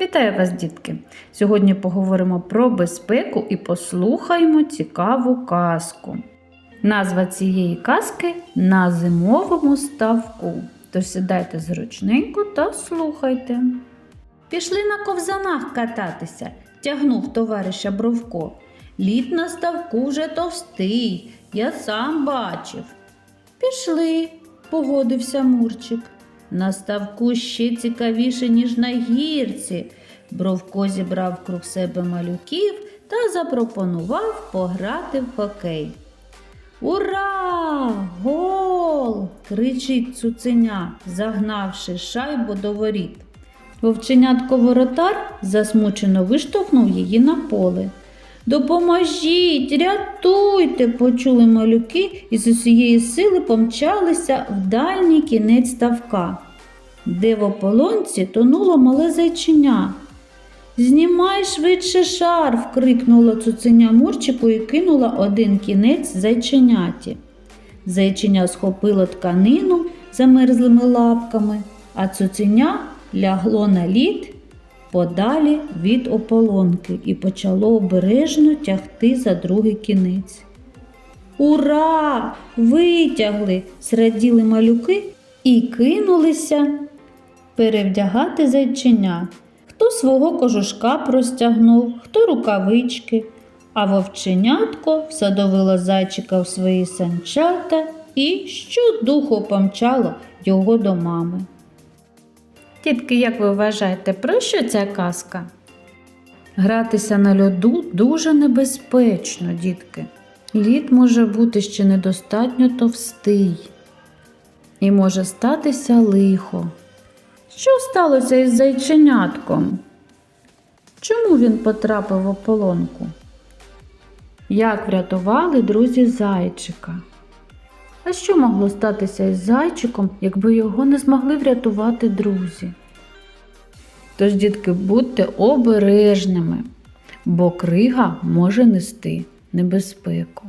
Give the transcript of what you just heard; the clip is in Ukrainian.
Вітаю вас, дітки! Сьогодні поговоримо про безпеку і послухаємо цікаву казку. Назва цієї казки на зимовому ставку. Тож сідайте зручненько та слухайте. Пішли на ковзанах кататися, тягнув товариша Бровко. Лід на ставку вже товстий, я сам бачив. Пішли, погодився Мурчик. На ставку ще цікавіше, ніж на гірці. Бровко зібрав круг себе малюків та запропонував пограти в хокей. Ура! Гол! кричить цуценя, загнавши шайбу до воріт. Вовченятко воротар засмучено виштовхнув її на поле. Допоможіть, рятуйте, почули малюки і з усієї сили помчалися в дальній кінець ставка, де в ополонці тонуло мале зайчиня. Знімай швидше шарф, крикнула цуценя Мурчику і кинула один кінець зайченяті. Зайчиня схопило тканину замерзлими лапками, а цуценя лягло на лід подалі від ополонки і почало обережно тягти за другий кінець. Ура! Витягли! зраділи малюки і кинулися перевдягати зайченя. Хто свого кожушка простягнув, хто рукавички, а вовченятко всадовило зайчика в свої санчата і щодуху помчало його до мами. Тітки, як ви вважаєте, про що ця казка? Гратися на льоду дуже небезпечно, дітки. Лід може бути ще недостатньо товстий і може статися лихо. Що сталося із зайченятком? Чому він потрапив в ополонку? Як врятували друзі зайчика? А що могло статися із зайчиком, якби його не змогли врятувати друзі? Тож, дітки, будьте обережними, бо крига може нести небезпеку.